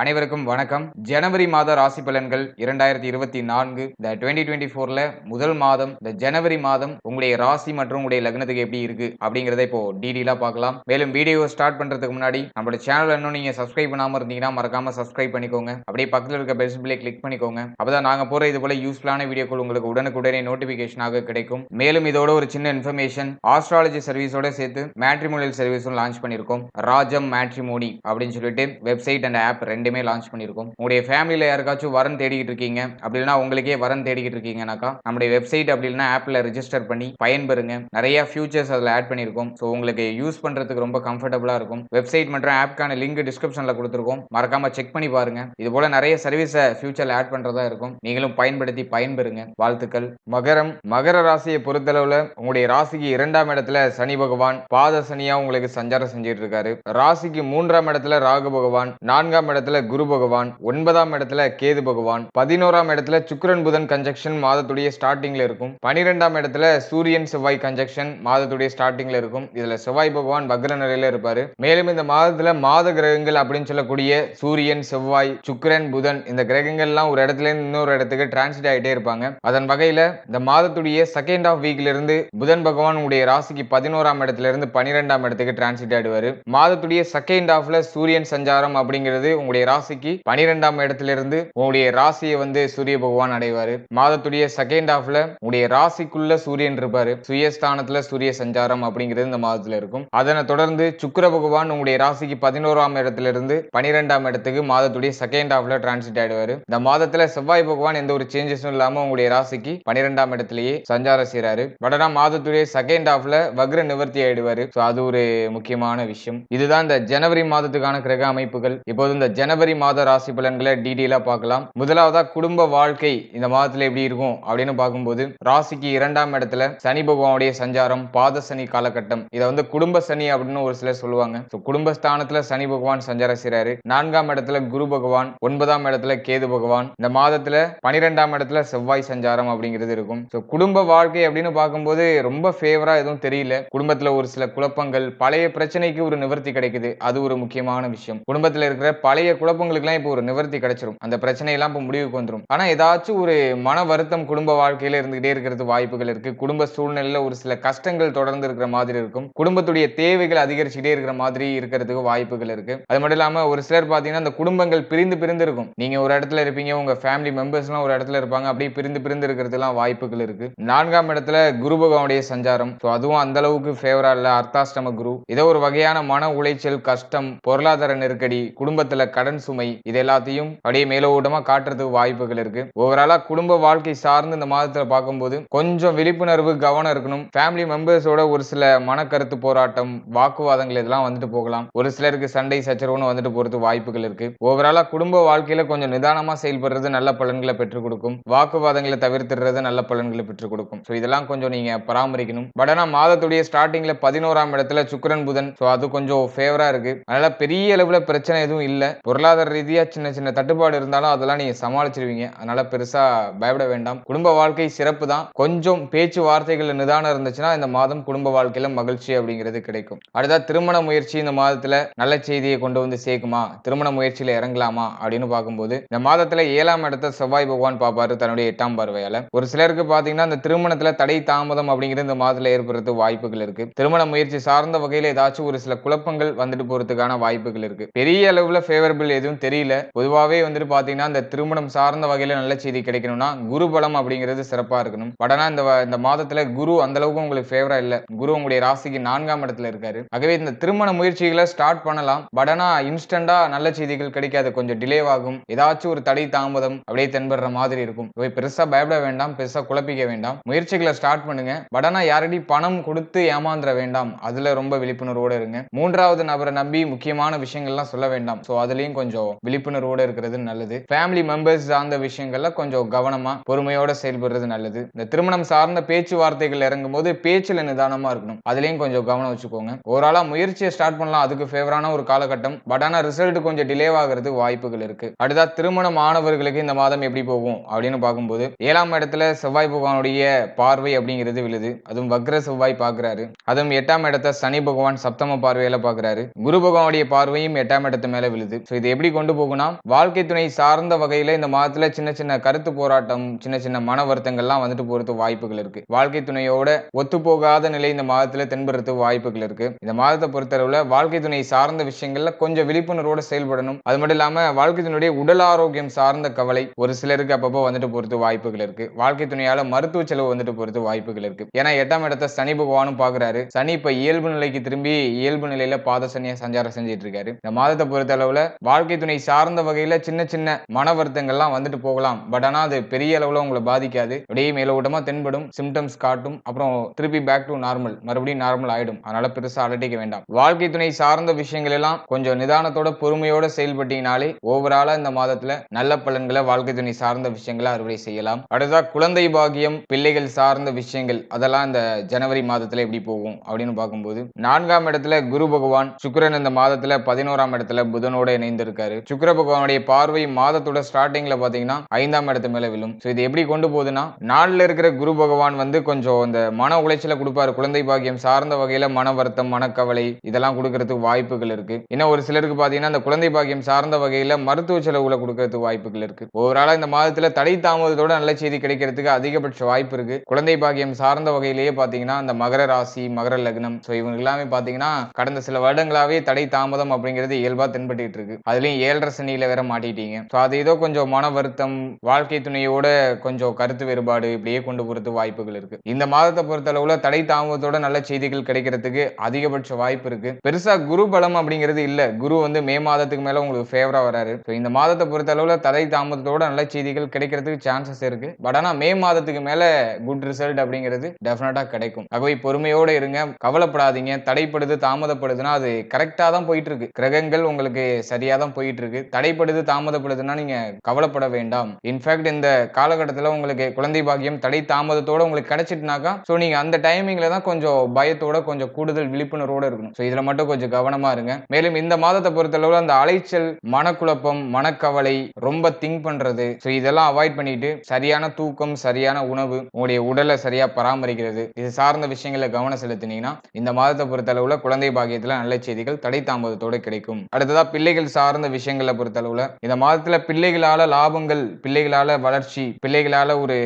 அனைவருக்கும் வணக்கம். ஜனவரி மாத ராசி பலன்கள் இரண்டாயிரத்தி இருபத்தி நான்கு. இந்த டுவெண்ட்டி டுவெண்ட்டி ஃபோர்ல முதல் மாதம் இந்த ஜனவரி மாதம் உங்களுடைய ராசி மற்றும் உங்களுடைய லக்னத்துக்கு எப்படி இருக்கு அப்படிங்கறத இப்போ டீடெயிலா பார்க்கலாம். மேலும் வீடியோ ஸ்டார்ட் பண்றதுக்கு முன்னாடி நம்மளோட சேனல் இன்னும் நீங்க சப்ஸ்கிரைப் பண்ணாம இருந்தீங்கன்னா மறக்காம சப்ஸ்கிரைப் பண்ணிக்கோங்க. அப்படியே பக்கத்தில் இருக்க பெல் சிம்பிளை கிளிக் பண்ணிக்கோங்க. அப்பதான் நாங்க போற இது போல யூஸ்ஃபுல்லான வீடியோக்கள் உங்களுக்கு உடனுக்குடனே நோட்டிபிகேஷனாக கிடைக்கும். மேலும் இதோட ஒரு சின்ன இன்ஃபர்மேஷன் ஆஸ்ட்ராலஜி சர்வீஸோட சேர்த்து மேட்ரிமோனியல் சர்வீஸும் லான்ச் பண்ணிருக்கோம் ராஜம் மேட்ரிமோனி அப்படின்னு சொல்லிட்டு வெப்சைட் அண்ட் ஆப் ரெண்டு ரெண்டுமே லான்ச் பண்ணியிருக்கோம். உங்களுடைய ஃபேமிலியில் யாருக்காச்சும் வரன் தேடிக்கிட்டு இருக்கீங்க அப்படின்னா உங்களுக்கே வரன் தேடிக்கிட்டு இருக்கீங்கனாக்கா நம்முடைய வெப்சைட் அப்படின்னா ஆப்பில் ரிஜிஸ்டர் பண்ணி பயன்பெறுங்க. நிறைய ஃபியூச்சர்ஸ் அதில் ஆட் பண்ணியிருக்கோம். ஸோ உங்களுக்கு யூஸ் பண்ணுறதுக்கு ரொம்ப கம்ஃபர்டபுளாக இருக்கும். வெப்சைட் மற்றும் ஆப்க்கான லிங்க் டிஸ்கிரிப்ஷனில் கொடுத்துருக்கோம். மறக்காமல் செக் பண்ணி பாருங்க. இது போல நிறைய சர்வீஸை ஃபியூச்சரில் ஆட் பண்ணுறதா இருக்கும். நீங்களும் பயன்படுத்தி பயன்பெறுங்க. வாழ்த்துக்கள். மகரம் மகர ராசியை பொறுத்தளவில் உங்களுடைய ராசிக்கு இரண்டாம் இடத்துல சனி பகவான் பாத சனியா உங்களுக்கு சஞ்சாரம் செஞ்சுட்டு இருக்காரு. ராசிக்கு மூன்றாம் இடத்துல ராகு பகவான் நான்காம் இடத்துல குரு பகவான் ஒன்பதாம் இடத்துல கேது பகவான் பதினோராம் இடத்துல சுக்கரன் புதன் கன்ஜெக்ஷன் மாதத்துடைய ஸ்டார்டிங்ல இருக்கும். பனிரெண்டாம் இடத்துல சூரியன் செவ்வாய் கன்ஜெக்ஷன் மாதத்துடைய ஸ்டார்டிங்ல இருக்கும். இதுல செவ்வாய் பகவான் வக்ர நிலையில இருப்பாரு. மேலும் இந்த மாதத்துல மாத கிரகங்கள் அப்படின்னு சொல்லக்கூடிய சூரியன் செவ்வாய் சுக்கரன் புதன் இந்த கிரகங்கள்லாம் ஒரு இடத்துல இருந்து இன்னொரு இடத்துக்கு டிரான்சிட் ஆகிட்டே இருப்பாங்க. அதன் வகையில இந்த மாதத்துடைய செகண்ட் ஆஃப் வீக்ல இருந்து புதன் பகவான் உடைய ராசிக்கு பதினோராம் இடத்துல இருந்து பனிரெண்டாம் இடத்துக்கு டிரான்சிட் ஆயிடுவாரு. மாதத்துடைய செகண்ட் ஆஃப்ல சூரியன் சஞ்சாரம் அப்படிங்கிறது உங்களுடைய உங்களுடைய ராசிக்கு பனிரெண்டாம் இடத்திலிருந்து உங்களுடைய ராசியை வந்து சூரிய பகவான் அடைவாரு. மாதத்துடைய செகண்ட் ஹாஃப்ல உங்களுடைய ராசிக்குள்ள சூரியன் இருப்பாரு. சுயஸ்தானத்துல சூரிய சஞ்சாரம் அப்படிங்கிறது இந்த மாதத்துல இருக்கும். அதனை தொடர்ந்து சுக்கர பகவான் உங்களுடைய ராசிக்கு பதினோராம் இடத்திலிருந்து பனிரெண்டாம் இடத்துக்கு மாதத்துடைய செகண்ட் ஹாஃப்ல டிரான்சிட் ஆயிடுவாரு. இந்த மாதத்துல செவ்வாய் பகவான் எந்த ஒரு சேஞ்சஸும் இல்லாம உங்களுடைய ராசிக்கு பனிரெண்டாம் இடத்திலேயே சஞ்சாரம் செய்யறாரு வடனா மாதத்துடைய செகண்ட் ஹாஃப்ல வக்ர நிவர்த்தி ஆயிடுவாரு. அது ஒரு முக்கியமான விஷயம். இதுதான் இந்த ஜனவரி மாதத்துக்கான கிரக அமைப்புகள். இப்போது இந்த ஜன ஜனவரி மாத ராசி பலன்களை டீடெயிலா பார்க்கலாம். முதலாவதா குடும்ப வாழ்க்கை இந்த மாதத்துல எப்படி இருக்கும் அப்படின்னு பார்க்கும்போது ராசிக்கு இரண்டாம் இடத்துல சனி பகவானுடைய சஞ்சாரம் பாத சனி காலகட்டம். இதை வந்து குடும்ப சனி அப்படின்னு ஒரு சிலர் சொல்லுவாங்க. குடும்ப குடும்பஸ்தானத்துல சனி பகவான் சஞ்சாரம் செய்றாரு. நான்காம் இடத்துல குரு பகவான் ஒன்பதாம் இடத்துல கேது பகவான். இந்த மாதத்துல பனிரெண்டாம் இடத்துல செவ்வாய் சஞ்சாரம் அப்படிங்கிறது இருக்கும். ஸோ குடும்ப வாழ்க்கை அப்படின்னு பார்க்கும்போது ரொம்ப ஃபேவரா எதுவும் தெரியல. குடும்பத்துல ஒரு சில குழப்பங்கள் பழைய பிரச்சனைக்கு ஒரு நிவர்த்தி கிடைக்குது. அது ஒரு முக்கியமான விஷயம். குடும்பத்துல இருக்கிற பழைய குழப்பங்களுக்குலாம் இப்போ ஒரு நிவர்த்தி கிடைச்சிரும். அந்த பிரச்சனையெல்லாம் இப்போ முடிவுக்கு வந்துடும் ஆனால் ஏதாச்சும் ஒரு மன வருத்தம் குடும்ப வாழ்க்கையில இருந்துகிட்டே இருக்கிறது வாய்ப்புகள் இருக்கு. குடும்ப சூழ்நிலையில ஒரு சில கஷ்டங்கள் தொடர்ந்து இருக்கிற மாதிரி இருக்கும். குடும்பத்துடைய தேவைகள் அதிகரிச்சுட்டே இருக்கிற மாதிரி இருக்கிறதுக்கு வாய்ப்புகள் இருக்கு. அது மட்டும் இல்லாம ஒரு சிலர் பாத்தீங்கன்னா அந்த குடும்பங்கள் பிரிந்து பிரிந்து இருக்கும். நீங்க ஒரு இடத்துல இருப்பீங்க உங்க ஃபேமிலி மெம்பர்ஸ் எல்லாம் ஒரு இடத்துல இருப்பாங்க. அப்படியே பிரிந்து பிரிந்து இருக்கிறதுலாம் வாய்ப்புகள் இருக்கு. நான்காம் இடத்துல குரு பகவானுடைய சஞ்சாரம். ஸோ அதுவும் அந்த அளவுக்கு ஃபேவரா இல்ல. அர்த்தாஷ்டம குரு. இதோ ஒரு வகையான மன உளைச்சல் கஷ்டம் பொருளாதார நெருக்கடி குடும்பத்துல கடன் சுமை இது எல்லாத்தையும் அப்படியே மேலோட்டமா காட்டுறதுக்கு வாய்ப்புகள் இருக்கு. ஓவராலா குடும்ப வாழ்க்கை சார்ந்து இந்த மாதத்துல பார்க்கும்போது கொஞ்சம் விழிப்புணர்வு கவனம் இருக்கணும். ஃபேமிலி மெம்பர்ஸோட ஒரு சில மனக்கருத்து போராட்டம் வாக்குவாதங்கள் இதெல்லாம் வந்துட்டு போகலாம். ஒரு சிலருக்கு சண்டை சச்சரவுன்னு வந்துட்டு போறது வாய்ப்புகள் இருக்கு. ஓவராலா குடும்ப வாழ்க்கையில கொஞ்சம் நிதானமா செயல்படுறது நல்ல பலன்களை பெற்றுக் கொடுக்கும். வாக்குவாதங்களை தவிர்த்துறது நல்ல பலன்களை பெற்றுக் கொடுக்கும். ஸோ இதெல்லாம் கொஞ்சம் நீங்க பராமரிக்கணும். பட் ஆனா மாதத்துடைய ஸ்டார்டிங்ல பதினோராம் இடத்துல சுக்கரன் புதன். ஸோ அது கொஞ்சம் ஃபேவரா இருக்கு. அதனால பெரிய அளவுல பிரச்சனை எதுவும் இல்ல. பொருளாதார ரீதியாக சின்ன சின்ன தட்டுப்பாடு இருந்தாலும் அதெல்லாம் நீங்க சமாளிச்சிருவீங்க. அதனால் பெருசாக பயப்பட வேண்டாம். குடும்ப வாழ்க்கை சிறப்பு தான். கொஞ்சம் பேச்சு வார்த்தைகள் நிதானம் இருந்துச்சுன்னா இந்த மாதம் குடும்ப வாழ்க்கையில மகிழ்ச்சி அப்படிங்கிறது கிடைக்கும். அடுத்தா திருமண முயற்சி இந்த மாதத்தில் நல்ல செய்தியை கொண்டு வந்து சேர்க்குமா? திருமண முயற்சியில் இறங்கலாமா? அப்படின்னு பார்க்கும்போது இந்த மாதத்துல ஏழாம் இடத்த செவ்வாய் பகவான் பார்ப்பாரு தன்னுடைய எட்டாம் பார்வையால. ஒரு சிலருக்கு பாத்தீங்கன்னா இந்த திருமணத்தில் தடை தாமதம் அப்படிங்கிறது இந்த மாதத்தில் ஏற்படுறது வாய்ப்புகள் இருக்கு. திருமண முயற்சி சார்ந்த வகையில் ஏதாச்சும் ஒரு சில குழப்பங்கள் வந்துட்டு போறதுக்கான வாய்ப்புகள் இருக்கு. பெரிய அளவில் ஃபேவரபிள் எதுவும் தெரியல. பொதுவாகவே வந்துட்டு பாத்தீங்கன்னா இந்த திருமணம் சார்ந்த வகையில நல்ல செய்தி கிடைக்கணும்னா குரு பலம் அப்படிங்கிறது சிறப்பா இருக்கணும். பட் இந்த இந்த மாதத்துல குரு அந்த அளவுக்கு உங்களுக்கு ஃபேவரா இல்லை. குரு உங்களுடைய ராசிக்கு நான்காம் இடத்துல இருக்காரு. ஆகவே இந்த திருமண முயற்சிகளை ஸ்டார்ட் பண்ணலாம். பட் ஆனா இன்ஸ்டண்டா நல்ல செய்திகள் கிடைக்காது. கொஞ்சம் டிலே ஆகும். ஏதாச்சும் ஒரு தடை தாமதம் அப்படியே தென்படுற மாதிரி இருக்கும். போய் பெருசா பயப்பட வேண்டாம். பெருசா குழப்பிக்க வேண்டாம். முயற்சிகளை ஸ்டார்ட் பண்ணுங்க. பட் ஆனா யாரடி பணம் கொடுத்து ஏமாந்துட வேண்டாம். அதுல ரொம்ப விழிப்புணர்வோட இருங்க. மூன்றாவது நபரை நம்பி முக்கியமான விஷயங்கள்லாம் சொல்ல வேண்டாம். ஸோ அதுலயும் கொஞ்சம் விழிப்புணர்வோட இருக்கிறது நல்லது. ஃபேமிலி மெம்பர்ஸ் சார்ந்த விஷயங்கள்ல கொஞ்சம் கவனமா பொறுமையோட செயல்படுறது நல்லது. இந்த திருமணம் சார்ந்த பேச்சுவார்த்தைகள் இறங்கும் போது பேச்சுல நிதானமா இருக்கணும். அதுலயும் கொஞ்சம் கவனம் வச்சுக்கோங்க. ஓவராலா முயற்சியை ஸ்டார்ட் பண்ணலாம். அதுக்கு ஃபேவரான ஒரு காலகட்டம். பட் ஆனா ரிசல்ட் கொஞ்சம் டிலே ஆகிறது வாய்ப்புகள் இருக்கு. அடுத்தா திருமணம் ஆனவர்களுக்கு இந்த மாதம் எப்படி போகும் அப்படின்னு பார்க்கும்போது ஏழாம் இடத்துல செவ்வாய் பகவானுடைய பார்வை அப்படிங்கிறது விழுது. அதுவும் வக்ர செவ்வாய் பார்க்கிறாரு. அதுவும் எட்டாம் இடத்த சனி பகவான் சப்தம பார்வையில பாக்குறாரு குரு பகவானுடைய பார்வையும் எட்டாம் இடத்து மேல விழுது. இது எப்படி கொண்டு போகும்னா வாழ்க்கை துணை சார்ந்த வகையில இந்த மாதத்துல சின்ன சின்ன கருத்து போராட்டம் சின்ன சின்ன மன வருத்தங்கள்லாம் வந்துட்டு போறது வாய்ப்புகள் இருக்கு. வாழ்க்கை துணையோட ஒத்து போகாத நிலை இந்த மாதத்துல தென்படுறது வாய்ப்புகள் இருக்கு. இந்த மாதத்தை பொறுத்தளவுல வாழ்க்கை துணை சார்ந்த விஷயங்கள்ல கொஞ்சம் விழிப்புணர்வோட செயல்படணும். அது மட்டும் இல்லாம வாழ்க்கை துணையுடைய உடல் ஆரோக்கியம் சார்ந்த கவலை ஒரு சிலருக்கு அப்பப்போ வந்துட்டு போறது வாய்ப்புகள் இருக்கு. வாழ்க்கை துணையால மருத்துவ செலவு வந்துட்டு போறது வாய்ப்புகள் இருக்கு. ஏன்னா எட்டாம் இடத்த சனி பகவானும் பாக்குறாரு. சனி இப்ப இயல்பு நிலைக்கு திரும்பி இயல்பு நிலையில பாத சனியா சஞ்சாரம் செஞ்சுட்டு இருக்காரு. இந்த மாதத்தை பொறுத்த அளவுல வாழ்க்கை துணை சார்ந்த வகையில சின்ன சின்ன மன வருத்தங்கள்லாம் வந்துட்டு போகலாம். பட் ஆனா அது பெரிய அளவுல உங்களை பாதிக்காது. அப்படியே மேலோட்டமா தென்படும். சிம்டம்ஸ் காட்டும். அப்புறம் திருப்பி பேக் டு நார்மல் மறுபடியும் நார்மல் ஆயிடும். அதனால பெருசா அலட்டிக்க வேண்டாம். வாழ்க்கை துணை சார்ந்த விஷயங்கள் எல்லாம் கொஞ்சம் நிதானத்தோட பொறுமையோட செயல்பட்டீங்கனாலே ஓவராலா இந்த மாதத்துல நல்ல பலன்களை வாழ்க்கை துணை சார்ந்த விஷயங்களை அறுவடை செய்யலாம். அடுத்ததா குழந்தை பாகியம் பிள்ளைகள் சார்ந்த விஷயங்கள். அதெல்லாம் இந்த ஜனவரி மாதத்துல எப்படி போகும் அப்படின்னு பார்க்கும்போது நான்காம் இடத்துல குரு பகவான் சுக்கிரன் இந்த மாதத்துல பதினோராம் இடத்துல புதனோட இணைந்து இருக்காரு சுக்கர பகவானுடைய பார்வை மாதத்தோட ஸ்டார்டிங்ல பாத்தீங்கன்னா ஐந்தாம் இடத்து மேல விழும். ஸோ இது எப்படி கொண்டு போகுதுன்னா நாளில் இருக்கிற குரு பகவான் வந்து கொஞ்சம் இந்த மன உளைச்சலை கொடுப்பாரு. குழந்தை பாக்கியம் சார்ந்த வகையில மன வருத்தம் மனக்கவலை இதெல்லாம் கொடுக்கறதுக்கு வாய்ப்புகள் இருக்கு. ஏன்னா ஒரு சிலருக்கு பாத்தீங்கன்னா அந்த குழந்தை பாக்கியம் சார்ந்த வகையில மருத்துவ செலவுல கொடுக்கறதுக்கு வாய்ப்புகள் இருக்கு. ஓவராலா இந்த மாதத்துல தடை தாமதத்தோட நல்ல செய்தி கிடைக்கிறதுக்கு அதிகபட்ச வாய்ப்பு இருக்கு. குழந்தை பாக்கியம் சார்ந்த வகையிலேயே பாத்தீங்கன்னா அந்த மகர ராசி மகர லக்னம். ஸோ இவங்க எல்லாமே பாத்தீங்கன்னா கடந்த சில வருடங்களாவே தடை தாமதம் அப்படிங்கிறது இயல்பா தென்பட்டு இருக்கு. அதுலயும் ஏழரை சனியில வேற மாட்டிட்டீங்க. ஸோ அது ஏதோ கொஞ்சம் மன வருத்தம் வாழ்க்கை துணையோட கொஞ்சம் கருத்து வேறுபாடு இப்படியே கொண்டு போறது வாய்ப்புகள் இருக்கு. இந்த மாதத்தை பொறுத்தளவுல தடை தாமதத்தோட நல்ல செய்திகள் கிடைக்கிறதுக்கு அதிகபட்ச வாய்ப்பு இருக்கு. பெருசா குரு பலம் அப்படிங்கிறது இல்ல. குரு வந்து மே மாதத்துக்கு மேல உங்களுக்கு ஃபேவரா வராரு. ஸோ இந்த மாதத்தை பொறுத்தளவுல தடை தாமதத்தோட நல்ல செய்திகள் கிடைக்கிறதுக்கு சான்சஸ் இருக்கு. பட் ஆனா மே மாதத்துக்கு மேல குட் ரிசல்ட் அப்படிங்கிறது டெஃபினட்டா கிடைக்கும். ஆகவே பொறுமையோட இருங்க. கவலைப்படாதீங்க. தடைப்படுது தாமதப்படுதுன்னா அது கரெக்டா தான் போயிட்டு இருக்கு. கிரகங்கள் உங்களுக்கு சரியா தான் போயிட்டு இருக்கு தடைப்படுது தாமதப்படுதுன்னா நீங்க கவலைப்பட வேண்டாம். இன்ஃபேக்ட் இந்த காலகட்டத்தில் உங்களுக்கு குழந்தை பாக்கியம் தடை தாமதத்தோட உங்களுக்கு கிடைச்சிட்டுனாக்கா ஸோ நீங்க அந்த டைமிங்ல தான் கொஞ்சம் பயத்தோட கொஞ்சம் கூடுதல் விழிப்புணர்வோட இருக்கணும். ஸோ இதுல மட்டும் கொஞ்சம் கவனமா இருங்க. மேலும் இந்த மாதத்தை பொறுத்தளவு அந்த அலைச்சல் மனக்குழப்பம் மனக்கவலை ரொம்ப திங்க் பண்றது. ஸோ இதெல்லாம் அவாய்ட் பண்ணிட்டு சரியான தூக்கம் சரியான உணவு உங்களுடைய உடலை சரியா பராமரிக்கிறது. இது சார்ந்த விஷயங்களை கவனம் செலுத்தினீங்கன்னா இந்த மாதத்தை பொறுத்தளவுல குழந்தை பாக்கியத்துல நல்ல செய்திகள் தடை தாமதத்தோட கிடைக்கும். அடுத்ததா பிள்ளைகள் சார் சார்ந்த விஷயங்களை பொறுத்தளவுல இந்த மாதத்துல பிள்ளைகளால லாபங்கள் பிள்ளைகளால வளர்ச்சி பிள்ளைகளால ஒரு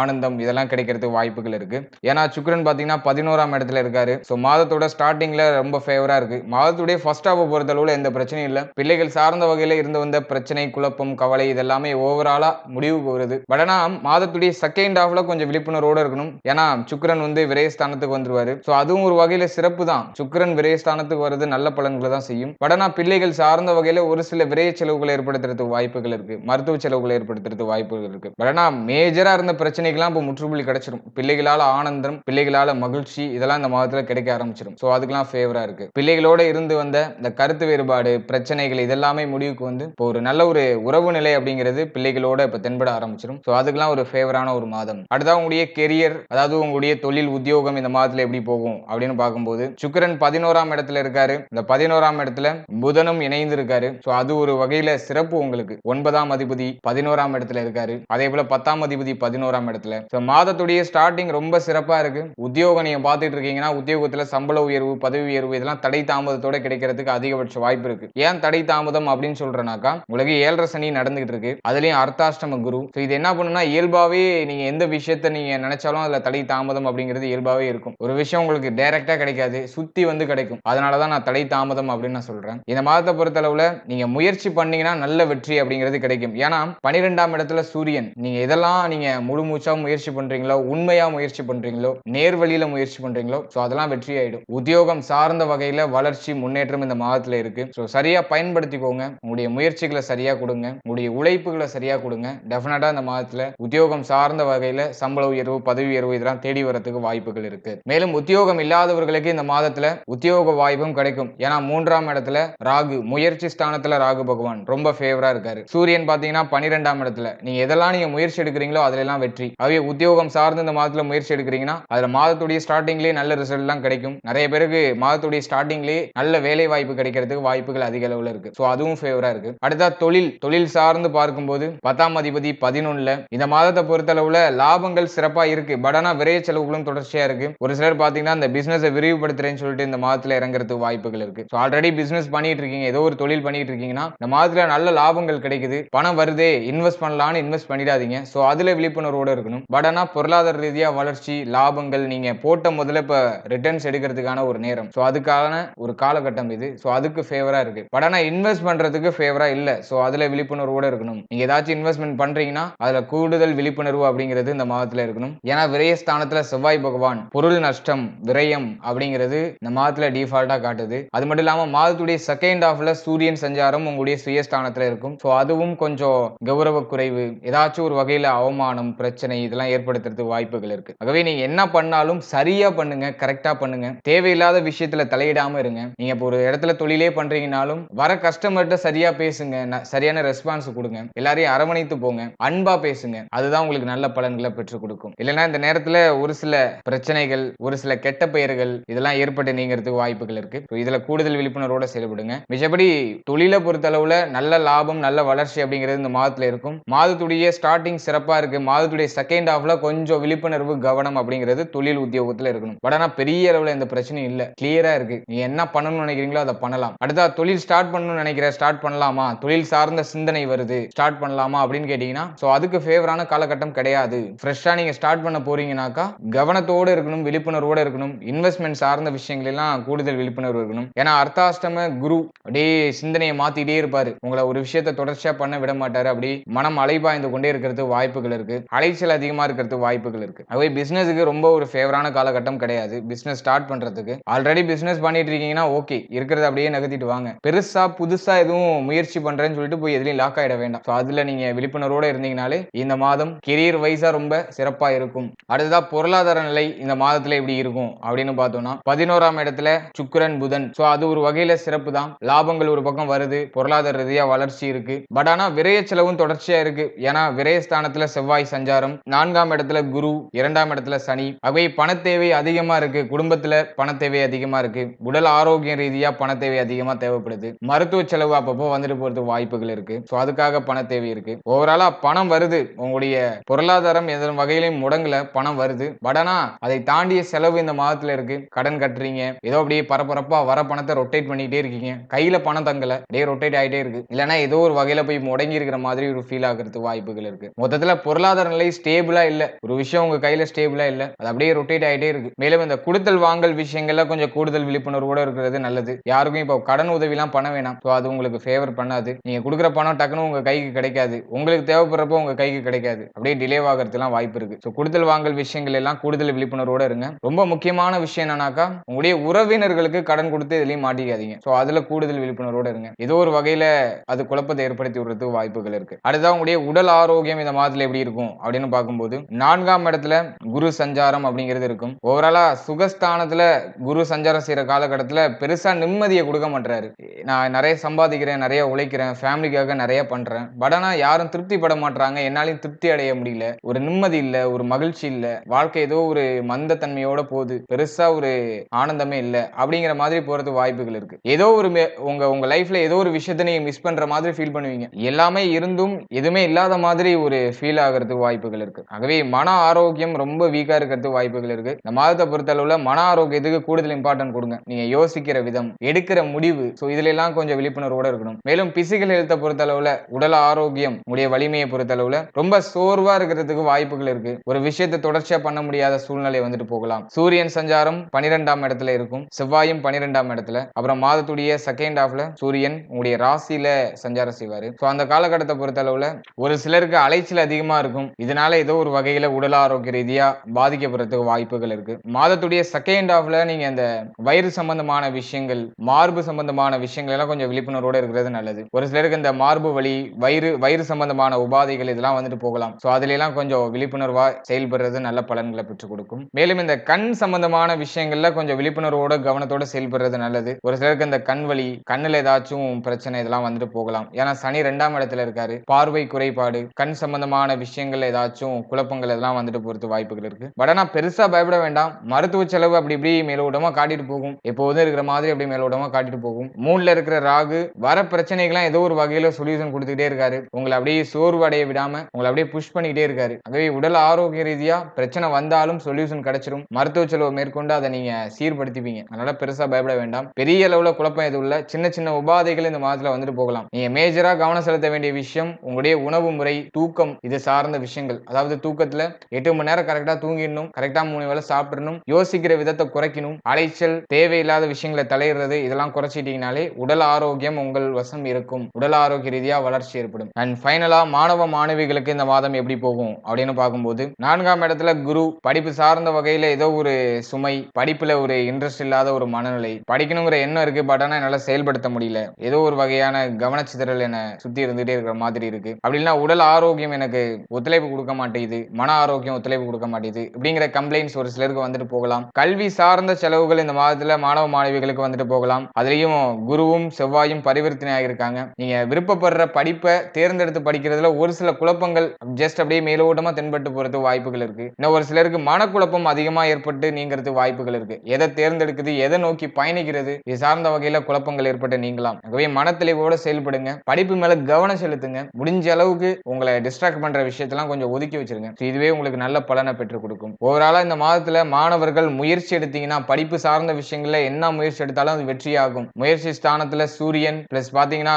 ஆனந்தம் இதெல்லாம் கிடைக்கிறதுக்கு வாய்ப்புகள் இருக்கு. ஏன்னா சுக்கரன் பாத்தீங்கன்னா பதினோராம் இடத்துல இருக்காரு. ஸோ மாதத்தோட ஸ்டார்டிங்ல ரொம்ப ஃபேவரா இருக்கு. மாதத்துடைய ஃபர்ஸ்ட் ஹாஃப் பொறுத்தளவுல எந்த பிரச்சனையும் இல்லை. பிள்ளைகள் சார்ந்த வகையில இருந்து வந்த பிரச்சனை குழப்பம் கவலை இதெல்லாமே ஓவராலா முடிவுக்கு வருது பட் ஆனா மாதத்துடைய செகண்ட் ஹாஃப்ல கொஞ்சம் விழிப்புணர்வோட இருக்கணும். ஏன்னா சுக்கிரன் வந்து விரயஸ்தானத்துக்கு வந்துருவாரு. ஸோ அதுவும் ஒரு வகையில சிறப்பு தான் சுக்கரன் விரயஸ்தானத்துக்கு வர்றது நல்ல பலன்களை தான் செய்யும். பட் ஆனா பிள்ளைகள் சார்ந்த வகையில ஒரு சில விரைய செலவுகளை ஏற்படுத்துறதுக்கு வாய்ப்புகள் இருக்கு. மருத்துவ செலவுகளை ஏற்படுத்துறதுக்கு வாய்ப்புகள் இருக்கு. பட் ஆனா மேஜரா இருந்த பிரச்சனைகள்லாம் இப்போ முற்றுப்புள்ளி கிடைச்சிரும். பிள்ளைகளால ஆனந்தம் பிள்ளைகளால மகிழ்ச்சி இதெல்லாம் இந்த மாதத்துல கிடைக்க ஆரம்பிச்சிடும் ஸோ அதுக்கெல்லாம் ஃபேவரா இருக்கு. பிள்ளைகளோட இருந்து வந்த இந்த கருத்து வேறுபாடு பிரச்சனைகள் இதெல்லாமே முடிவுக்கு வந்து இப்போ ஒரு நல்ல ஒரு உறவு நிலை அப்படிங்கிறது பிள்ளைகளோட இப்ப தென்பட ஆரம்பிச்சிடும் ஸோ அதுக்கெல்லாம் ஒரு ஃபேவரான ஒரு மாதம். அடுத்தா உங்களுடைய கெரியர் அதாவது உங்களுடைய தொழில் உத்தியோகம் இந்த மாதத்துல எப்படி போகும் அப்படின்னு பார்க்கும்போது சுக்கரன் பதினோராம் இடத்துல இருக்காரு. இந்த பதினோராம் இடத்துல புதனும் இணைந்து இருக்காரு ஸோ அது ஒரு வகையில சிறப்பு உங்களுக்கு. ஒன்பதாம் அதிபதி பதினோராம் இடத்துல இருக்காரு. அதே போல பத்தாம் அதிபதி பதினோராம் இடத்துல. ஸோ மாதத்துடைய ஸ்டார்டிங் ரொம்ப சிறப்பா இருக்கு. உத்தியோகம் நீங்க பார்த்துட்டு இருக்கீங்கன்னா உத்தியோகத்துல சம்பள உயர்வு பதவி உயர்வு இதெல்லாம் தடை தாமதத்தோட கிடைக்கிறதுக்கு அதிகபட்ச வாய்ப்பு இருக்கு. ஏன் தடை தாமதம் அப்படின்னு சொல்றேனாக்கா உலக ஏழரை சனி நடந்துகிட்டு இருக்கு. அதுலயும் அர்த்தாஷ்டம குரு. ஸோ இது என்ன பண்ணுன்னா இயல்பாவே நீங்க எந்த விஷயத்த நீங்க நினைச்சாலும் அதுல தடை தாமதம் அப்படிங்கிறது இயல்பாவே இருக்கும். ஒரு விஷயம் உங்களுக்கு டைரக்டா கிடைக்காது. சுத்தி வந்து கிடைக்கும். அதனாலதான் நான் தடை தாமதம் அப்படின்னு நான் சொல்றேன். இந்த மாதத்தை பொறுத்தளவுல நீங்க முயற்சி பண்ணீங்கன்னா நல்ல வெற்றி அப்படிங்கிறது கிடைக்கும். ஏன்னா பனிரெண்டாம் இடத்துல சூரியன் நீங்க எதெல்லாம் நீங்க முழு மூச்சா முயற்சி பண்றீங்களோ உண்மையா முயற்சி பண்றீங்களோ நேர்வழியில முயற்சி பண்றீங்களோ ஸோ அதெல்லாம் வெற்றி ஆயிடும். உத்தியோகம் சார்ந்த வகையில வளர்ச்சி முன்னேற்றம் இந்த மாதத்துல இருக்கு. ஸோ சரியா பயன்படுத்திக்கோங்க. உங்களுடைய முயற்சிகளை சரியா கொடுங்க. உங்களுடைய உழைப்புகளை சரியா கொடுங்க. டெஃபினட்டா இந்த மாதத்துல உத்தியோகம் சார்ந்த வகையில சம்பள உயர்வு பதவி உயர்வு இதெல்லாம் தேடி வரதுக்கு வாய்ப்புகள் இருக்கு. மேலும் உத்தியோகம் இல்லாதவர்களுக்கு இந்த மாதத்துல உத்தியோக வாய்ப்பும் கிடைக்கும். ஏன்னா மூன்றாம் இடத்துல ராகு முயற்சி ஸ்தானத்துல ராகு பகவான் ரொம்ப ஃபேவரா இருக்காரு. சூரியன் பாத்தீங்கன்னா பன்னிரெண்டாம் இடத்துல. நீங்க எதெல்லாம் நீங்க முயற்சி எடுக்கிறீங்களோ அதுல எல்லாம் வெற்றி. அவைய உத்தியோகம் சார்ந்து இந்த மாதத்துல முயற்சி எடுக்கிறீங்கன்னா அதுல மாதத்துடைய ஸ்டார்டிங்லயே நல்ல ரிசல்ட் எல்லாம் கிடைக்கும். நிறைய பேருக்கு மாதத்துடைய ஸ்டார்டிங்லயே நல்ல வேலை வாய்ப்பு கிடைக்கிறதுக்கு வாய்ப்புகள் அதிக அளவுல இருக்கு. ஸோ அதுவும் ஃபேவரா இருக்கு. அடுத்தா தொழில். தொழில் சார்ந்து பார்க்கும்போது பத்தாம் அதிபதி பதினொன்னுல இந்த மாதத்தை பொறுத்தளவுல லாபங்கள் சிறப்பா இருக்கு. பட் ஆனா விரைய செலவுகளும் தொடர்ச்சியா இருக்கு. ஒரு சிலர் பாத்தீங்கன்னா இந்த பிசினஸை விரிவுபடுத்துறேன்னு சொல்லிட்டு இந்த மாதத்துல இறங்குறதுக்கு வாய்ப்புகள் இருக்கு. ஸோ ஆல்ரெடி பிசினஸ் பண்ணிட்டு இருக்கீங்க. ஏதோ ஒரு தொழில் பண்ணி பண்ணிட்டு இருக்கீங்கன்னா இந்த மாதத்துல நல்ல லாபங்கள் கிடைக்குது. பணம் வருதே இன்வெஸ்ட் பண்ணலாம்னு இன்வெஸ்ட் பண்ணிடாதீங்க. ஸோ அதுல விழிப்புணர்வோட இருக்கணும். பட் ஆனால் பொருளாதார ரீதியா வளர்ச்சி லாபங்கள் நீங்க போட்ட முதல்ல இப்ப ரிட்டர்ன்ஸ் எடுக்கிறதுக்கான ஒரு நேரம். ஸோ அதுக்கான ஒரு காலகட்டம் இது. ஸோ அதுக்கு ஃபேவரா இருக்கு. பட் ஆனால் இன்வெஸ்ட் பண்றதுக்கு ஃபேவரா இல்ல. ஸோ அதுல விழிப்புணர்வோட இருக்கணும். நீங்க ஏதாச்சும் இன்வெஸ்ட்மெண்ட் பண்றீங்கன்னா அதுல கூடுதல் விழிப்புணர்வு அப்படிங்கிறது இந்த மாதத்துல இருக்கணும். ஏன்னா விரயஸ்தானத்துல செவ்வாய் பகவான் பொருள் நஷ்டம் விரயம் அப்படிங்கிறது இந்த மாதத்துல டிஃபால்ட்டா காட்டுது. அது மட்டும் இல்லாம மாதத்துடைய செகண்ட் ஹாஃப்ல சூரியன் சஞ்சாரம் உங்களுடைய சுயஸ்தானத்துல இருக்கும். ஸோ அதுவும் கொஞ்சம் கௌரவ குறைவு ஏதாச்சும் ஒரு வகையில அவமானம் பிரச்சனை இதெல்லாம் ஏற்படுத்துறதுக்கு வாய்ப்புகள் இருக்கு. ஆகவே நீங்க என்ன பண்ணாலும் சரியா பண்ணுங்க கரெக்டா பண்ணுங்க. தேவையில்லாத விஷயத்துல தலையிடாம இருங்க. நீங்க இப்போ ஒரு இடத்துல தொழிலே பண்றீங்கனாலும் வர கஸ்டமர்கிட்ட சரியா பேசுங்க சரியான ரெஸ்பான்ஸ் கொடுங்க. எல்லாரையும் அரவணைத்து போங்க அன்பா பேசுங்க. அதுதான் உங்களுக்கு நல்ல பலன்களை பெற்றுக் கொடுக்கும். இல்லைன்னா இந்த நேரத்துல ஒரு சில பிரச்சனைகள் ஒரு சில கெட்ட பெயர்கள் இதெல்லாம் ஏற்பட்டு நீங்கிறதுக்கு வாய்ப்புகள் இருக்கு. இதுல கூடுதல் விழிப்புணர்வோட செயல்படுங்க. மிச்சபடி தொழில் தொழிலை பொறுத்தளவுல நல்ல லாபம் நல்ல வளர்ச்சி அப்படிங்கிறது இந்த மாதத்துல இருக்கும். மாதத்துடைய ஸ்டார்டிங் சிறப்பா இருக்கு. மாதத்துடைய செகண்ட் ஹாஃப்ல கொஞ்சம் விழிப்புணர்வு கவனம் அப்படிங்கிறது தொழில் உத்தியோகத்துல இருக்கணும். பட் ஆனா பெரிய அளவுல எந்த பிரச்சனையும் இல்ல. கிளியரா இருக்கு. நீ என்ன பண்ணணும்னு நினைக்கிறீங்களோ அதை பண்ணலாம். அடுத்தா தொழில் ஸ்டார்ட் பண்ணணும்னு நினைக்கிற ஸ்டார்ட் பண்ணலாமா? தொழில் சார்ந்த சிந்தனை வருது. ஸ்டார்ட் பண்ணலாமா அப்படின்னு கேட்டீங்கன்னா ஸோ அதுக்கு ஃபேவரான காலகட்டம் கிடையாது. ஃப்ரெஷ்ஷா நீங்க ஸ்டார்ட் பண்ண போறீங்கன்னாக்கா கவனத்தோட இருக்கணும் விழிப்புணர்வோட இருக்கணும். இன்வெஸ்ட்மெண்ட் சார்ந்த விஷயங்கள் எல்லாம் கூடுதல் விழிப்புணர்வு இருக்கணும். ஏன்னா அர்த்தாஷ்டம குரு அப்படியே சிந்தனையை மாத்திட்டே இருப்பாரு. உங்களை ஒரு விஷயத்தை தொடர்ச்சியா பண்ண விட மாட்டாரு. அப்படி மனம் அலைபாய்ந்து கொண்டே இருக்கிறது வாய்ப்புகள் இருக்கு. அலைச்சல் அதிகமா இருக்கிறதுக்கு வாய்ப்புகள் இருக்கு. அவை பிசினஸுக்கு ரொம்ப ஒரு ஃபேவரான காலகட்டம் கிடையாது. பிசினஸ் ஸ்டார்ட் பண்றதுக்கு. ஆல்ரெடி பிசினஸ் பண்ணிட்டு இருக்கீங்கன்னா ஓகே இருக்கிறத அப்படியே நகர்த்திட்டு வாங்க. பெருசா புதுசா எதுவும் முயற்சி பண்றேன்னு சொல்லிட்டு போய் எதுலயும் லாக் ஆயிட வேண்டாம். ஸோ அதுல நீங்க விழிப்புணர்வோட இருந்தீங்கனாலே இந்த மாதம் கெரியர் வைஸா ரொம்ப சிறப்பா இருக்கும். அடுத்ததா பொருளாதார நிலை இந்த மாதத்துல எப்படி இருக்கும் அப்படின்னு பார்த்தோம்னா பதினோராம் இடத்துல சுக்கரன் புதன். சோ அது ஒரு வகையில சிறப்பு தான் லாபங்கள் ஒரு பக்கம் வரும் வருது பொருளாதார ரீதியா வளர்ச்சி இருக்கு. பட் ஆனா விரைய செலவும் தொடர்ச்சியா இருக்கு. ஏன்னா விரயஸ்தானத்துல செவ்வாய் சஞ்சாரம் நான்காம் இடத்துல குரு இரண்டாம் இடத்துல சனி. அவை பணத்தேவை அதிகமா இருக்கு. குடும்பத்துல பணத்தேவை அதிகமா இருக்கு. உடல் ஆரோக்கியம் ரீதியா பணத்தேவை அதிகமா தேவைப்படுது. மருத்துவ செலவு அப்பப்போ வந்துட்டு போறதுக்கு வாய்ப்புகள் இருக்கு. ஸோ அதுக்காக பணத்தேவை இருக்கு. ஓவராலா பணம் வருது. உங்களுடைய பொருளாதாரம் எந்த வகையிலையும் முடங்கல பணம் வருது. பட் ஆனால் அதை தாண்டிய செலவு இந்த மாதத்துல இருக்கு. கடன் கட்டுறீங்க. ஏதோ அப்படியே பரபரப்பா வர பணத்தை ரொட்டேட் பண்ணிட்டே இருக்கீங்க. கையில பணம் தங்கல. அப்படியே ரொட்டேட் ஆகிட்டே இருக்கு. இல்லைன்னா ஏதோ ஒரு வகையில போய் முடங்கி இருக்கிற மாதிரி ஒரு ஃபீல் ஆகிறதுக்கு வாய்ப்புகள் இருக்கு. மொத்தத்துல பொருளாதார நிலை ஸ்டேபிளா இல்ல. ஒரு விஷயம் உங்க கையில ஸ்டேபிளா இல்ல. அது அப்படியே ரொட்டேட் ஆகிட்டே இருக்கு. மேலும் இந்த கொடுத்தல் வாங்கல் விஷயங்கள்ல கொஞ்சம் கூடுதல் விழிப்புணர்வோட இருக்கிறது நல்லது. யாருக்கும் இப்போ கடன் உதவிலாம் பண்ண வேணாம். ஸோ அது உங்களுக்கு ஃபேவர் பண்ணாது. நீங்க கொடுக்குற பணம் டக்குன்னு உங்க கைக்கு கிடைக்காது. உங்களுக்கு தேவைப்படுறப்போ உங்க கைக்கு கிடைக்காது. அப்படியே டிலே ஆகிறதுலாம் வாய்ப்பு இருக்கு. ஸோ கொடுத்தல் வாங்கல் விஷயங்கள் எல்லாம் கூடுதல் விழிப்புணர்வோட இருங்க. ரொம்ப முக்கியமான விஷயம் என்னன்னாக்கா உங்களுடைய உறவினர்களுக்கு கடன் கொடுத்து இதுலயும் மாட்டிக்காதீங்க. ஸோ அதுல கூடுதல் விழிப்புணர்வோட இருங்க. ஏதோ ஒரு வகையில அது குழப்பத்தை ஏற்படுத்தி விடுறதுக்கு வாய்ப்புகள் இருக்கு. அடுத்தா உங்களுடைய உடல் ஆரோக்கியம் இந்த மாதத்துல எப்படி இருக்கும் அப்படின்னு பார்க்கும்போது நான்காம் இடத்துல குரு சஞ்சாரம் அப்படிங்கிறது இருக்கும். ஓவராலா சுகஸ்தானத்துல குரு சஞ்சாரம் செய்யற காலகட்டத்துல பெருசா நிம்மதியை கொடுக்க மாட்டாரு நான் நிறைய சம்பாதிக்கிறேன் நிறைய உழைக்கிறேன் ஃபேமிலிக்காக நிறைய பண்றேன். பட் ஆனா யாரும் திருப்தி பட மாட்டாங்க என்னாலையும் திருப்தி அடைய முடியல. ஒரு நிம்மதி இல்ல ஒரு மகிழ்ச்சி இல்ல. வாழ்க்கை ஏதோ ஒரு மந்த தன்மையோட போகுது. பெருசா ஒரு ஆனந்தமே இல்ல. அப்படிங்கிற மாதிரி போறதுக்கு வாய்ப்புகள் இருக்கு. ஏதோ ஒரு உங்க உங்க லைஃப்ல ஏதோ ஒரு விஷயத்த நீங்கள் மிஸ் பண்ற மாதிரி ஃபீல் பண்ணுவீங்க. எல்லாமே இருந்தும் எதுவுமே இல்லாத மாதிரி ஒரு ஃபீல் ஆகிறதுக்கு வாய்ப்புகள் இருக்கு. ஆகவே மன ஆரோக்கியம் ரொம்ப வீக்கா இருக்கிறதுக்கு வாய்ப்புகள் இருக்கு. இந்த மாதத்தை பொறுத்தளவில் மன ஆரோக்கியத்துக்கு கூடுதல் இம்பார்ட்டன்ட் கொடுங்க. நீங்க யோசிக்கிற விதம் எடுக்கிற முடிவு ஸோ இதுல எல்லாம் கொஞ்சம் விழிப்புணர்வோட இருக்கணும். மேலும் பிசிக்கல் ஹெல்த்தை பொறுத்தளவில் உடல் ஆரோக்கியம் உடைய வலிமையை பொறுத்தளவில் ரொம்ப சோர்வா இருக்கிறதுக்கு வாய்ப்புகள் இருக்கு. ஒரு விஷயத்தை தொடர்ச்சியா பண்ண முடியாத சூழ்நிலை வந்துட்டு போகலாம். சூரியன் சஞ்சாரம் பனிரெண்டாம் இடத்துல இருக்கும். செவ்வாயும் பனிரெண்டாம் இடத்துல. அப்புறம் மாதத்துடைய செகண்ட் ஹாஃப்ல சூரியன் உங்களுடைய ராசியில சஞ்சாரம் செய்வாரு. ஸோ அந்த காலகட்டத்தை பொறுத்தளவுல ஒரு சிலருக்கு அலைச்சல் அதிகமா இருக்கும். இதனால ஏதோ ஒரு வகையில உடல் ஆரோக்கிய ரீதியா பாதிக்கப்படுறதுக்கு வாய்ப்புகள் இருக்கு. மாதத்துடைய செகண்ட் ஹாஃப்ல நீங்க இந்த வயிறு சம்பந்தமான விஷயங்கள் மார்பு சம்பந்தமான விஷயங்கள் எல்லாம் கொஞ்சம் விழிப்புணர்வோட இருக்கிறது நல்லது. ஒரு சிலருக்கு இந்த மார்பு வலி வயிறு வயிறு சம்பந்தமான உபாதைகள் இதெல்லாம் வந்துட்டு போகலாம். ஸோ அதுல எல்லாம் கொஞ்சம் விழிப்புணர்வா செயல்படுறது நல்ல பலன்களை பெற்றுக் கொடுக்கும். மேலும் இந்த கண் சம்பந்தமான விஷயங்கள்ல கொஞ்சம் விழிப்புணர்வோட கவனத்தோட செயல்படுறது நல்லது. ஒரு சிலருக்கு இந்த கண் வலி கண்ணில் ஏதாச்சும் பிரச்சனை இதெல்லாம் வந்துட்டு போகலாம். ஏன்னா சனி ரெண்டாம் இடத்துல இருக்காரு. பார்வை குறைபாடு கண் சம்பந்தமான விஷயங்கள் ஏதாச்சும் குழப்பங்கள் இதெல்லாம் வந்துட்டு பொறுத்து வாய்ப்புகள் இருக்கு. பட் ஆனா பெருசா பயப்பட வேண்டாம். மருத்துவ செலவு அப்படி இப்படி மேலோட்டமா காட்டிட்டு போகும். எப்போதும் இருக்கிற மாதிரி அப்படி மேலோட்டமா காட்டிட்டு போகும். மூணுல இருக்கிற ராகு வர பிரச்சனைகள்லாம் ஏதோ ஒரு வகையில சொல்யூஷன் கொடுத்துக்கிட்டே இருக்காரு. உங்களை அப்படியே சோர்வு அடைய விடாம உங்களை அப்படியே புஷ் பண்ணிக்கிட்டே இருக்காரு. ஆகவே உடல் ஆரோக்கிய ரீதியா பிரச்சனை வந்தாலும் சொல்யூஷன் கிடைச்சிரும். மருத்துவ செலவு மேற்கொண்டு அதை நீங்க சீர்படுத்திப்பீங்க. அதனால பெருசா பயப்பட வேண்டாம். பெரிய அளவுல குழப்பம் எதுவும் இல்லை. சின்ன சின்ன உபாதை பாதைகள் இந்த மாதத்துல வந்துட்டு போகலாம். நீங்க மேஜரா கவனம் செலுத்த வேண்டிய விஷயம் உங்களுடைய உணவு முறை தூக்கம் இது சார்ந்த விஷயங்கள். அதாவது தூக்கத்துல எட்டு மணி நேரம் கரெக்டா தூங்கிடணும் கரெக்டா மூணு வேலை சாப்பிடணும் யோசிக்கிற விதத்தை குறைக்கணும் அலைச்சல் தேவையில்லாத விஷயங்களை தலையிடுறது இதெல்லாம் குறைச்சிட்டீங்கனாலே உடல் ஆரோக்கியம் உங்கள் வசம் இருக்கும். உடல் ஆரோக்கிய ரீதியா வளர்ச்சி ஏற்படும். அண்ட் ஃபைனலா மாணவ மாணவிகளுக்கு இந்த மாதம் எப்படி போகும் அப்படின்னு பார்க்கும்போது நான்காம் இடத்துல குரு படிப்பு சார்ந்த வகையில ஏதோ ஒரு சுமை படிப்புல ஒரு இன்ட்ரெஸ்ட் இல்லாத ஒரு மனநிலை படிக்கணுங்கிற எண்ணம் இருக்கு பட் ஆனா என்னால செயல்படுத்த முடியல. ஏதோ ஒரு வகையான கவனச்சிதறல் என சுத்தி இருந்துகிட்டே இருக்கிற மாதிரி இருக்கு. அப்படின்னா உடல் ஆரோக்கியம் எனக்கு ஒத்துழைப்பு கொடுக்க மாட்டேங்குது. மன ஆரோக்கியம் ஒத்துழைப்பு கொடுக்க மாட்டேங்குது. அப்படிங்கிற கம்ப்ளைண்ட்ஸ் ஒரு சிலருக்கு வந்துட்டு போகலாம். கல்வி சார்ந்த செலவுகள் இந்த மாதத்துல மாணவ மாணவிகளுக்கு வந்துட்டு போகலாம். அதுலயும் குருவும் செவ்வாயும் பரிவர்த்தனை ஆகியிருக்காங்க. நீங்க விருப்பப்படுற படிப்பை தேர்ந்தெடுத்து படிக்கிறதுல ஒரு சில குழப்பங்கள் ஜஸ்ட் அப்படியே மேலோட்டமா தென்பட்டு போறது வாய்ப்புகள் இருக்கு. இன்னும் ஒரு சிலருக்கு மனக்குழப்பம் அதிகமா ஏற்பட்டு நீங்கிறது வாய்ப்புகள் இருக்கு. எதை தேர்ந்தெடுக்குது எதை நோக்கி பயணிக்கிறது இது சார்ந்த வகையில குழப்பங்கள் ஏற்பட்டு நீங்கலாம். ஆகவே மனத்தெளிவோட செயல்படுங்க. படிப்பு மேல கவனம் செலுத்துங்க. முடிஞ்ச அளவுக்கு உங்களை டிஸ்ட்ராக்ட் பண்ற விஷயத்தெல்லாம் கொஞ்சம் ஒதுக்கி வச்சிருங்க. இதுவே உங்களுக்கு நல்ல பலனை பெற்றுக் கொடுக்கும். ஓவராலா இந்த மாதத்துல மாணவர்கள் முயற்சி எடுத்தீங்கன்னா படிப்பு சார்ந்த விஷயங்கள்ல என்ன முயற்சி எடுத்தாலும் அது வெற்றியாகும். முயற்சி ஸ்தானத்துல சூரியன் பிளஸ் பாத்தீங்கன்னா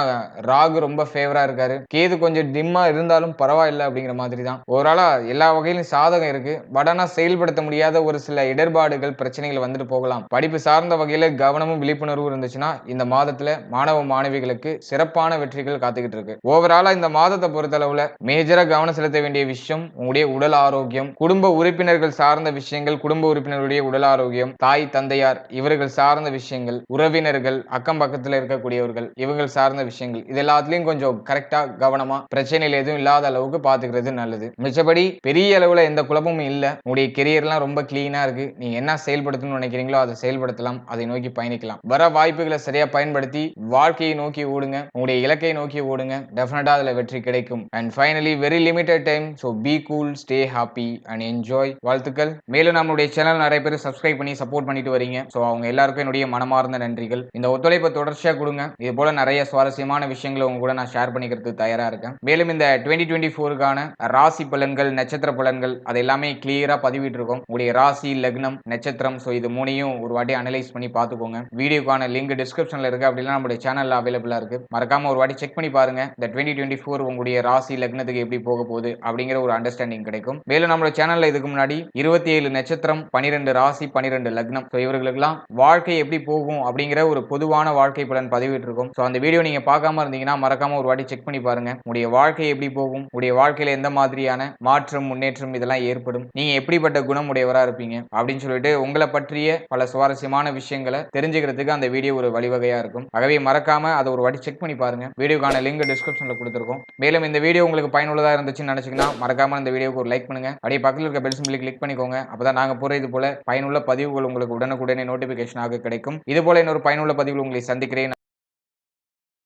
ராகு ரொம்ப ஃபேவரா இருக்காரு. கேது கொஞ்சம் டிம்மா இருந்தாலும் பரவாயில்ல அப்படிங்கிற மாதிரி தான் ஓவராலா எல்லா வகையிலும் சாதகம் இருக்கு. படனா செயல்படுத்த முடியாத ஒரு சில இடர்பாடுகள் பிரச்சனைகள் வந்துட்டு போகலாம். படிப்பு சார்ந்த வகையில கவனமும் விழிப்புணர்வும் இருந்துச்சுன்னா இந்த மாதத்துல மாணவ மாணவிகளுக்கு சிறப்பான வெற்றிகள் காத்துக்கிட்டு இருக்கு. ஓவராலா இந்த மாதத்தை பொறுத்தளவுல மேஜரா கவனம் செலுத்த வேண்டிய விஷயம் உங்களுடைய உடல் ஆரோக்கியம் குடும்ப உறுப்பினர்கள் சார்ந்த விஷயங்கள் குடும்ப உறுப்பினர்களுடைய உடல் ஆரோக்கியம் தாய் தந்தையார் இவர்கள் சார்ந்த விஷயங்கள் உறவினர்கள் அக்கம் பக்கத்துல இருக்கக்கூடியவர்கள் இவங்கள் சார்ந்த விஷயங்கள் இது எல்லாத்துலயும் கொஞ்சம் கரெக்டா கவனமா பிரச்சனைகள் எதுவும் இல்லாத அளவுக்கு பாத்துக்கிறது நல்லது. மிச்சபடி பெரிய அளவுல எந்த குழப்பமும் இல்ல. உங்களுடைய கெரியர்லாம் ரொம்ப கிளீனா இருக்கு. நீங்க என்ன செயல்படுத்தணும்னு நினைக்கிறீங்களோ அதை செயல்படுத்தலாம். அதை நோக்கி பயணிக்கலாம். வர வாய்ப்புகளை சரியா பயன்படுத்தி வாழ்க்கையை நோக்கி ஓடுங்க. உங்களுடைய இலக்கை நோக்கி ஓடுங்க. டெஃபினட்டா அதுல வெற்றி கிடைக்கும். And finally very limited time so be cool stay happy and enjoy வாழ்த்துக்கள். மேலும் நம்மளுடைய சேனல் நிறைய பேர் சப்ஸ்கிரைப் பண்ணி சப்போர்ட் பண்ணிட்டு வரீங்க. ஸோ அவங்க எல்லாருக்கும் என்னுடைய மனமார்ந்த நன்றிகள். இந்த ஒத்துழைப்பை தொடர்ச்சியாக கொடுங்க. இது போல நிறைய சுவாரஸ்யமான விஷயங்களை உங்க கூட நான் ஷேர் பண்ணிக்கிறதுக்கு தயாரா இருக்கேன். மேலும் இந்த டுவெண்ட்டி டுவெண்ட்டி ஃபோருக்கான ராசி பலன்கள் நட்சத்திர பலன்கள் அது எல்லாமே கிளியரா பதிவிட்டு இருக்கோம் உங்களுடைய ராசி லக்னம் நட்சத்திரம் ஸோ இது மூணையும் ஒரு வாட்டி அனலைஸ் பண்ணி பார்த்துக்கோங்க. வீடியோக்கான லிங்க் டிஸ்கிரிப்ஷன்ல இருக்கு. அப்படின்னா நம்மளுடைய சேனல் சேனலில் அவைலபிளா இருக்கு. மறக்காம ஒரு வாட்டி செக் பண்ணி பாருங்க. இந்த டுவெண்ட்டி டுவெண்ட்டி ஃபோர் உங்களுடைய ராசி லக்னத்துக்கு எப்படி போக போகுது அப்படிங்கிற ஒரு அண்டர்ஸ்டாண்டிங் கிடைக்கும். மேலும் நம்மளோட சேனலில் இதுக்கு முன்னாடி இருபத்தி ஏழு நட்சத்திரம் பன்னிரெண்டு ராசி பன்னிரெண்டு லக்னம். ஸோ இவர்களுக்கெல்லாம் வாழ்க்கை எப்படி போகும் அப்படிங்கிற ஒரு பொதுவான வாழ்க்கை பலன் பதிவிட்டிருக்கும். ஸோ அந்த வீடியோ நீங்கள் பார்க்காம இருந்தீங்கன்னா மறக்காம ஒரு வாட்டி செக் பண்ணி பாருங்க. உங்களுடைய வாழ்க்கை எப்படி போகும்? உடைய வாழ்க்கையில் எந்த மாதிரியான மாற்றம் முன்னேற்றம் இதெல்லாம் ஏற்படும்? நீங்க எப்படிப்பட்ட குணம் உடையவராக இருப்பீங்க? அப்படின்னு சொல்லிட்டு உங்களை பற்றிய பல சுவாரஸ்யமான விஷயங்களை தெரிஞ்சுக்கிறதுக்கு அந்த வீடியோ ஒரு வழிவகையா இருக்கும். ஆகவே மறக்காம அதை ஒரு வாட்டி செக் பண்ணி பாருங்க. வீடியோக்கான லிங்க் டிஸ்கிரிப்ஷன்ல கொடுத்துருக்கோம். மேலும் இந்த வீடியோ உங்களுக்கு பயனுள்ளதா இருந்துச்சுன்னு நினைச்சீங்கன்னா மறக்காம இந்த வீடியோக்கு ஒரு லைக் பண்ணுங்க. அப்படியே பக்கத்தில் இருக்க பெல் சிம்பிளி கிளிக் பண்ணிக்கோங்க. அப்பதான் நாங்க போற இது போல பயனுள்ள பதிவுகள் உங்களுக்கு உடனுக்குடனே நோட்டிபிகேஷனாக கிடைக்கும். இது போல இன்னொரு பயனுள்ள பதிவுகள் உங்களை சந்திக்கிறேன்.